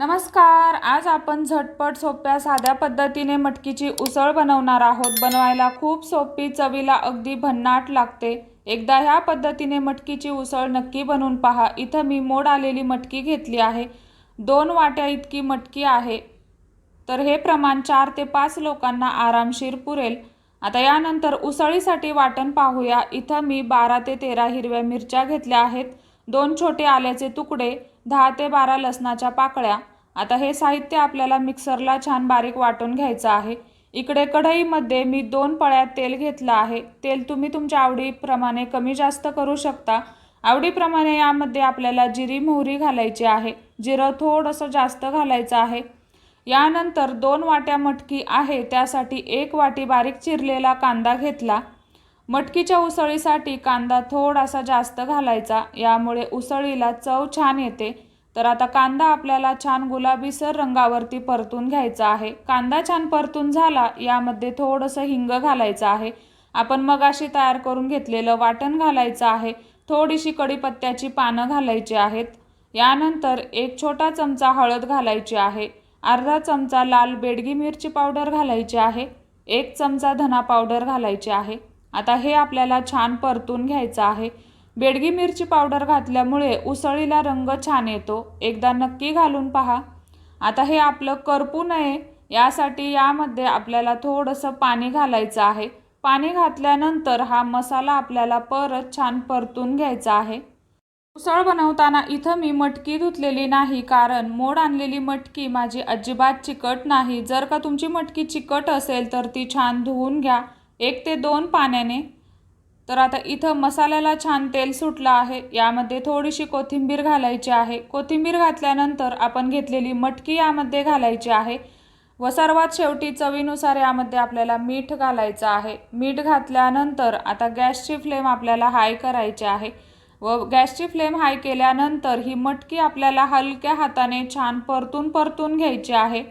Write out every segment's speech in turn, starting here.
नमस्कार आज आपण झटपट सोप्या साध्या पद्धतीने मटकीची उसळ बनवणार आहोत. बनवायला खूप सोपी चवीला अगदी भन्नाट लागते. एकदा ह्या पद्धतीने मटकीची उसळ नक्की बनवून पहा. इथं मी मोड आलेली मटकी घेतली आहे. दोन वाट्या इतकी मटकी आहे. तर हे प्रमाण चार ते पाच लोकांना आरामशीर पुरेल. आता यानंतर उसळीसाठी वाटण पाहूया. इथं मी बारा ते तेरा हिरव्या मिरच्या घेतल्या आहेत. दोन छोटे आल्याचे तुकडे दहा ते बारा लसणाच्या पाकळ्या. आता हे साहित्य आपल्याला मिक्सरला छान बारीक वाटून घ्यायचं आहे. इकडे कढईमध्ये मी दोन पळ्यात तेल घेतलं आहे. तेल तुम्ही तुमच्या आवडीप्रमाणे कमी जास्त करू शकता. आवडीप्रमाणे यामध्ये आपल्याला जिरी मोहरी घालायची आहे. जिरं थोडंसं जास्त घालायचं आहे. यानंतर दोन वाट्या मटकी आहे. त्यासाठी एक वाटी बारीक चिरलेला कांदा घेतला. मटकीच्या उसळीसाठी कांदा थोडासा जास्त घालायचा यामुळे उसळीला चव छान येते. तर आता कांदा आपल्याला छान गुलाबीसर रंगावरती परतून घ्यायचा आहे. कांदा छान परतून झाला यामध्ये थोडंसं हिंग घालायचं आहे. आपण मगाशी तयार करून घेतलेलं वाटण घालायचं आहे. थोडीशी कढीपत्त्याची पानं घालायची आहेत. यानंतर एक छोटा चमचा हळद घालायची आहे. अर्धा चमचा लाल बेडगी मिरची पावडर घालायची आहे. एक चमचा धना पावडर घालायची आहे. आता हे आपल्याला छान परतून घ्यायचं आहे. बेडगी मिरची पावडर घातल्यामुळे उसळीला रंग छान येतो. एकदा नक्की घालून पहा. आता हे आपलं करपू नये यासाठी यामध्ये आपल्याला थोडंसं पाणी घालायचं आहे. पाणी घातल्यानंतर हा मसाला आपल्याला परत छान परतून घ्यायचा आहे. उसळ बनवताना इथं मी मटकी धुतलेली नाही कारण मोड आणलेली मटकी माझी अजिबात चिकट नाही. जर का तुमची मटकी चिकट असेल तर ती छान धुवून घ्या. एक ते दोन पाण्याने. तर आता इथं मसाल्याला छान तेल सुटलं आहे. यामध्ये थोडीशी कोथिंबीर घालायची आहे. कोथिंबीर घातल्यानंतर आपण घेतलेली मटकी यामध्ये घालायची आहे व सर्वात शेवटी चवीनुसार यामध्ये आपल्याला मीठ घालायचं आहे. मीठ घातल्यानंतर आता गॅसची फ्लेम आपल्याला हाय करायची आहे व गॅसची फ्लेम हाय केल्यानंतर ही मटकी आपल्याला हलक्या हाताने छान परतून परतून घ्यायची आहे.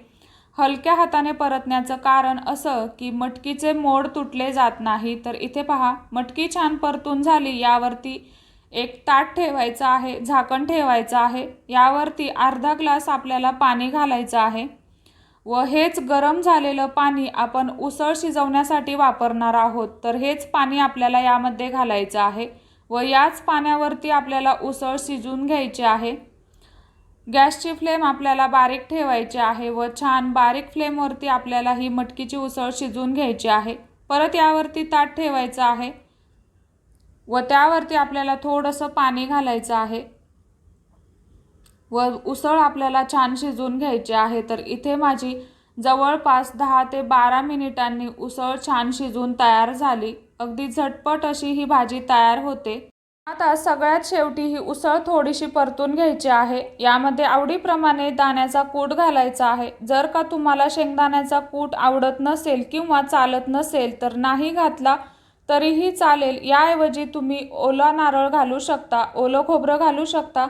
हलक्या हाताने परतण्याचं कारण असं की मटकीचे मोड तुटले जात नाही. तर इथे पहा मटकी छान परतून झाली यावरती एक ताट ठेवायचं आहे झाकण ठेवायचं आहे. यावरती अर्धा ग्लास आपल्याला पाणी घालायचं आहे. व हेच गरम झालेलं पाणी आपण उसळ शिजवण्यासाठी वापरणार आहोत. तर हेच पाणी आपल्याला यामध्ये घालायचं आहे. व याच पाण्यावरती आपल्याला उसळ शिजवून घ्यायची आहे. गॅसची फ्लेम आपल्याला बारीक ठेवायची आहे व छान बारीक फ्लेमवरती आपल्याला ही मटकीची उसळ शिजवून घ्यायची आहे. परत यावरती ताट ठेवायचं आहे व त्यावरती आपल्याला थोडंसं पाणी घालायचं आहे. व उसळ आपल्याला छान शिजवून घ्यायची आहे. तर इथे माझी जवळपास दहा ते बारा मिनिटांनी उसळ छान शिजून तयार झाली. अगदी झटपट अशी ही भाजी तयार होते. आता सगळ्यात शेवटी ही उसळ थोडीशी परतून घ्यायची आहे. यामध्ये आवडीप्रमाणे दाण्याचा कूट घालायचा आहे. जर का तुम्हाला शेंगदाण्याचा कूट आवडत नसेल किंवा चालत नसेल तर नाही घातला तरीही चालेल. याऐवजी तुम्ही ओला नारळ घालू शकता ओलं खोबरं घालू शकता.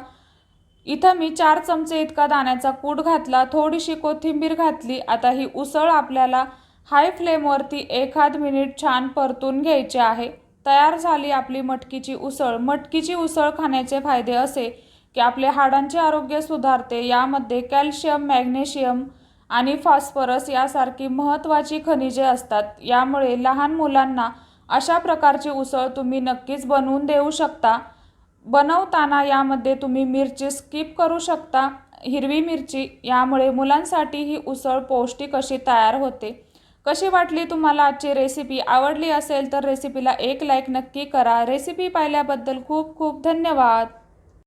इथं मी चार चमचे इतका दाण्याचा कूट घातला थोडीशी कोथिंबीर घातली. आता ही उसळ आपल्याला हाय फ्लेमवरती एखाद मिनिट छान परतून घ्यायची आहे. तयार झाली आपली मटकीची उसळ. मटकीची उसळ खाण्याचे फायदे असे की आपले हाडांचे आरोग्य सुधारते. यामध्ये कॅल्शियम मॅग्नेशियम आणि फॉस्फरस यासारखी महत्त्वाची खनिजे असतात. यामुळे लहान मुलांना अशा प्रकारची उसळ तुम्ही नक्कीच बनवून देऊ शकता. बनवताना यामध्ये तुम्ही मिरची स्किप करू शकता. हिरवी मिरची. यामुळे मुलांसाठी ही उसळ पौष्टिक अशी तयार होते. कशी वाटली तुम्हाला आजची रेसिपी आवडली असेल तर रेसिपीला एक लाईक नक्की करा. रेसिपी पाहिल्याबद्दल खूप खूप धन्यवाद.